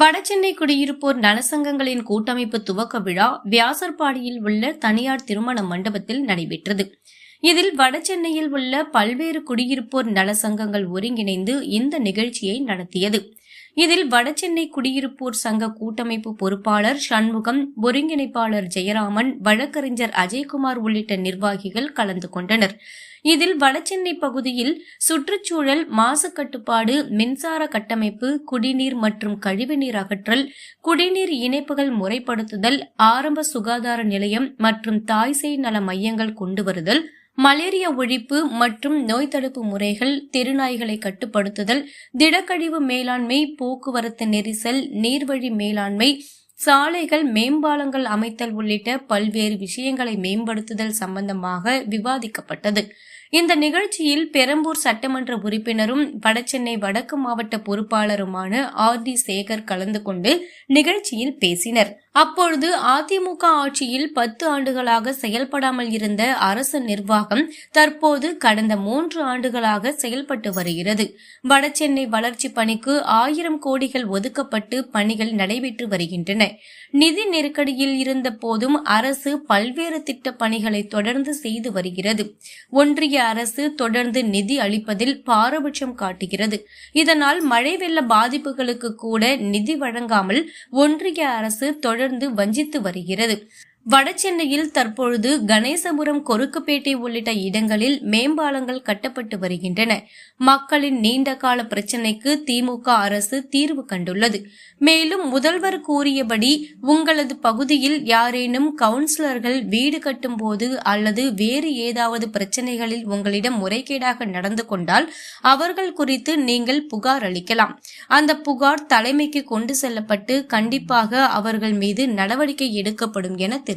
வடசென்னை குடியிருப்போர் நலசங்கங்களின் கூட்டமைப்பு துவக்க விழா வியாசர்பாடியில் உள்ள தனியார் திருமண மண்டபத்தில் நடைபெற்றது. இதில் வடசென்னையில் உள்ள பல்வேறு குடியிருப்போர் நலசங்கங்கள் ஒருங்கிணைந்து இந்த நிகழ்ச்சியை நடத்தியது. இதில் வடசென்னை குடியிருப்போர் சங்க கூட்டமைப்பு பொறுப்பாளர் சண்முகம் ஒருங்கிணைப்பாளர் ஜெயராமன் வழக்கறிஞர் அஜய்குமார் உள்ளிட்ட நிர்வாகிகள் கலந்து கொண்டனர். இதில் வடசென்னை பகுதியில் சுற்றுச்சூழல் மாசு கட்டுப்பாடு மின்சார கட்டமைப்பு குடிநீர் மற்றும் கழிவுநீர் அகற்றல் குடிநீர் இணைப்புகள் முறைப்படுத்துதல் ஆரம்ப சுகாதார நிலையம் மற்றும் தாய்சேய் நல மையங்கள் கொண்டுவருதல் மலேரியா ஒழிப்பு மற்றும் நோய் தடுப்பு முறைகள் தெருநாய்களை கட்டுப்படுத்துதல் திடக்கழிவு மேலாண்மை போக்குவரத்து நெரிசல் நீர்வழி மேலாண்மை சாலைகள் மேம்பாலங்கள் அமைத்தல் உள்ளிட்ட பல்வேறு விஷயங்களை மேம்படுத்துதல் சம்பந்தமாக விவாதிக்கப்பட்டது. இந்த நிகழ்ச்சியில் பெரம்பூர் சட்டமன்ற உறுப்பினரும் வடசென்னை வடக்கு மாவட்ட பொறுப்பாளருமான ஆர் டி சேகர் கலந்து கொண்டு நிகழ்ச்சியில் பேசினர். அப்பொழுது அதிமுக ஆட்சியில் பத்து ஆண்டுகளாக செயல்படாமல் இருந்த அரசு நிர்வாகம் தற்போது கடந்த மூன்று ஆண்டுகளாக செயல்பட்டு வருகிறது. வடசென்னை வளர்ச்சி பணிக்கு ஆயிரம் கோடிகள் ஒதுக்கப்பட்டு பணிகள் நடைபெற்று வருகின்றன. நிதி நெருக்கடியில் இருந்த போதும் அரசு பல்வேறு திட்ட பணிகளை தொடர்ந்து செய்து வருகிறது. ஒன்றிய அரசு தொடர்ந்து நிதி அளிப்பதில் பாரபட்சம் காட்டுகிறது. இதனால் மழை வெள்ள பாதிப்புகளுக்கு கூட நிதி வழங்காமல் ஒன்றிய அரசு தொடர்ந்து வஞ்சித்து வருகிறது. வடசென்னையில் தற்பொழுது கணேசபுரம் கொருக்குப்பேட்டை உள்ளிட்ட இடங்களில் மேம்பாலங்கள் கட்டப்பட்டு வருகின்றன. மக்களின் நீண்டகால பிரச்சினைக்கு திமுக அரசு தீர்வு கண்டுள்ளது. மேலும் முதல்வர் கூறியபடி உங்களது பகுதியில் யாரேனும் கவுன்சிலர்கள் வீடு கட்டும் போது அல்லது வேறு ஏதாவது பிரச்சினைகளில் உங்களிடம் முறைகேடாக நடந்து கொண்டால் அவர்கள் குறித்து நீங்கள் புகார் அளிக்கலாம். அந்த புகார் தலைமைக்கு கொண்டு செல்லப்பட்டு கண்டிப்பாக அவர்கள் மீது நடவடிக்கை எடுக்கப்படும் என தெரிவித்தார்.